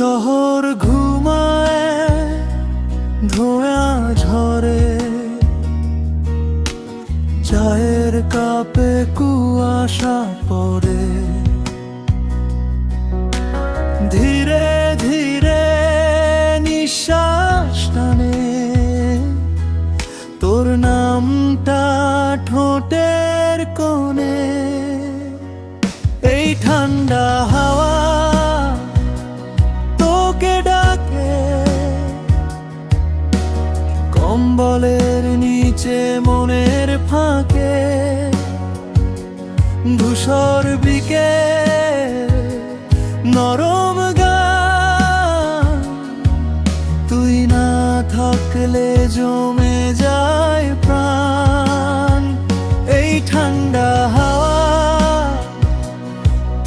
শহর ঘুমায় ধোয়া ঝরে। চায়ের কাপে কুয়াশা পড়ে। ধীরে ধীরে কম্বলের নিচে, মনের ফাঁকে, ধূসর বিকে, নরম গান। তুই না থাকলে জমে যায় প্রাণ। এই ঠান্ডা হাওয়া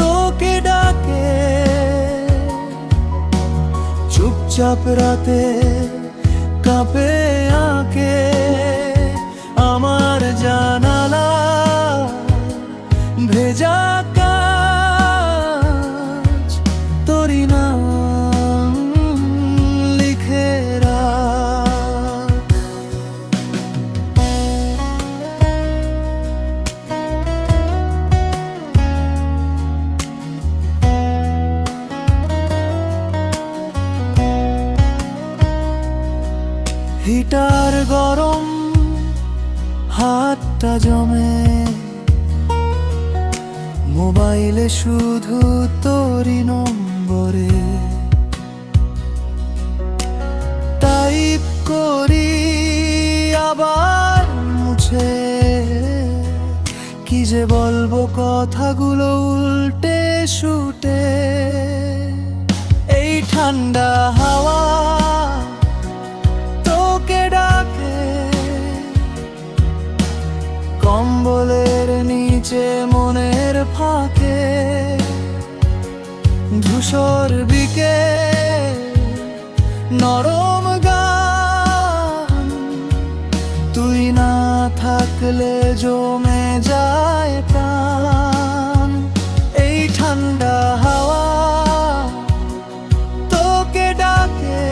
তোকে ডাকে। চুপচাপ রাতে কাঁপে হিটার গরম, হাতটা জমে। মোবাইলে শুধু তোরই নম্বরে। টাইপ করি, আবার মুছে। কি যে বলব, কথাগুলো উল্টে শুটে এই ঠান্ডা হাওয়া নিচে মনের ফাঁকে, ধূসর বিকে নরম গান। তুই না থাকলে জমে যায় প্রাণ। এই ঠান্ডা হাওয়া তোকে ডাকে।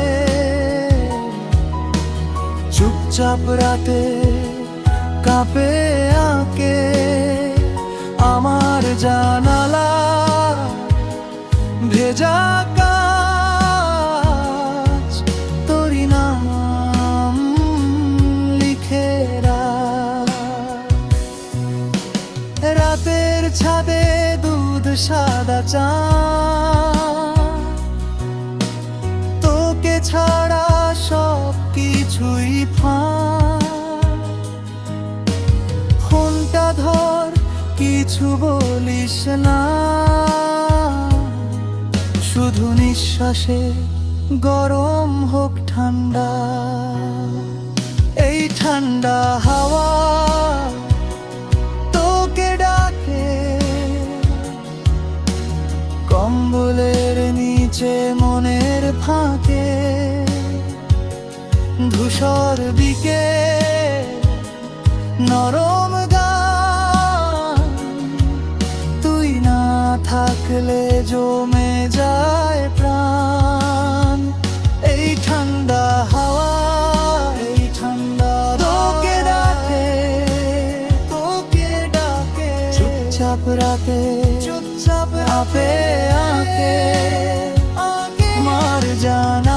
চুপচাপ রাতে কাঁপে আঁকে। জানালা ভেজা তোরি রাতের ছাদে দুধ সাদা চা তোকে ছাড়া কিছু বলিস না। শুধু নিঃশ্বাসে গরম হোক ঠান্ডা। এই ঠান্ডা হাওয়া তোকে ডাকে। কম্বলের নিচে মনের ফাঁকে ধূসর বিকে নরম গান থাকলে জমে যায় প্রাণ। এই ঠান্ডা হাওয়া, এই ঠান্ডা তোকে ডাকে তোকে ডাকে। চুপচাপ রাতে, চুপচাপ আপে আঁকে আগে মার জানা